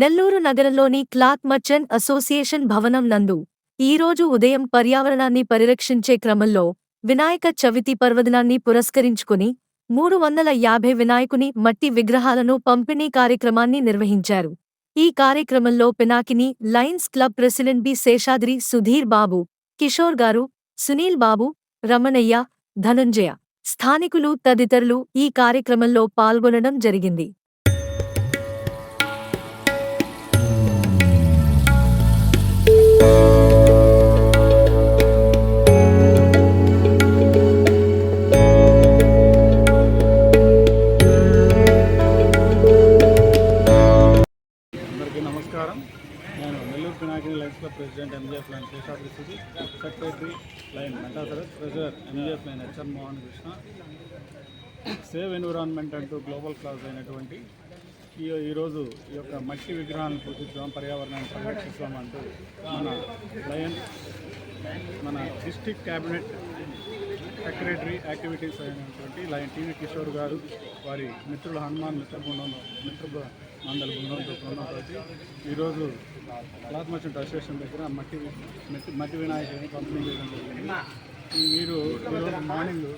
నెల్లూరు నగరంలోని cloth merchant association భవనం నందు ఈరోజు ఉదయం పర్యావరణాన్ని పరిరక్షించే క్రమంలో వినాయక చవితి పర్వదినాన్ని పురస్కరించుకుని మూడు వందల యాభై వినాయకుని మట్టి విగ్రహాలను పంపిణీ కార్యక్రమాన్ని నిర్వహించారు. ఈ కార్యక్రమంలో Pinakini lions club president B Seshadri Sudheer Babu Kishore garu Sunil Babu Ramanaiah Dhanunjaya స్థానికులు తదితరులు ఈ కార్యక్రమంలో పాల్గొనడం జరిగింది. నమస్కారం. నేను Nellore Pinakini lions club president MGF lion Seshadri Sudhi secretary lion మెంటాసరస్ treasurer MGF lion HN Mohan Krishna. Save environment అంటూ global class అయినటువంటి ఈ ఈరోజు ఈ యొక్క మట్టి విగ్రహాలను పూజిద్దాం పర్యావరణాన్ని సంరక్షిస్తాం అంటూ మన లయన్ మన డిస్టిక్ క్యాబినెట్ సెక్రటరీ యాక్టివిటీస్ అయినటువంటి లయన్ టీవీ కిషోర్ గారు వారి మిత్రులు హనుమాన్ మిత్రబృందం మిత్ర మండల బృందంతో బృందంతో ఈరోజు క్లాత్ మర్చెంట్ అసోసియేషన్ దగ్గర మట్టి మట్టి మట్టి వినాయకుడిని పంపిణీ చేయడం జరిగింది. వీరు ఈరోజు మార్నింగ్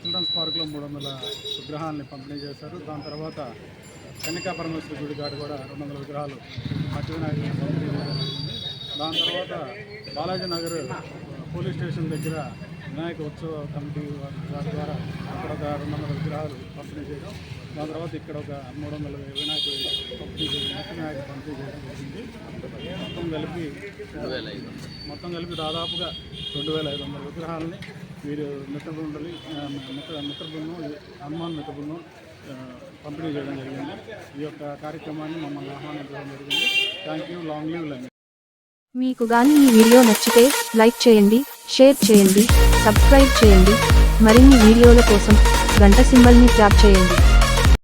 చిల్డ్రన్స్ పార్క్లో మూడు వందల విగ్రహాలని పంపిణీ చేశారు. దాని తర్వాత కన్నికా పరమేశ్వర గుడి గారు కూడా రెండు వందల విగ్రహాలు మట్టి వినాయకుడిని పంపిణీ చేయడం జరిగింది. దాని తర్వాత బాలాజీ నగర్ పోలీస్ స్టేషన్ దగ్గర వినాయక ఉత్సవ కమిటీ వారి ద్వారా అక్కడ రెండు వందల విగ్రహాలు పంపిణీ చేయడం దాని తర్వాత ఇక్కడ ఒక మూడు వందల వినాయకుడి పంపిణీ చేయడం మట్టి పంపిణీ చేయడం జరిగింది. మొత్తం కలిపి మొత్తం కలిపి దాదాపుగా రెండు వేల ఐదు వందల విగ్రహాలని వీరు మిత్ర బృందలి మిత్ర మిత్ర బృందం హనుమాన్ మిత్ర బృందం పంపిణీ చేయడం జరిగింది. ఈ యొక్క కార్యక్రమాన్ని మమ్మల్ని ఆహ్వానించడం జరిగింది. Thank you long live lion మీకు గాని ఈ వీడియో నచ్చితే లైక్ చేయండి షేర్ చేయండి సబ్స్క్రైబ్ చేయండి. మరిన్ని వీడియోల కోసం గంట సింబల్ని ట్యాప్ చేయండి.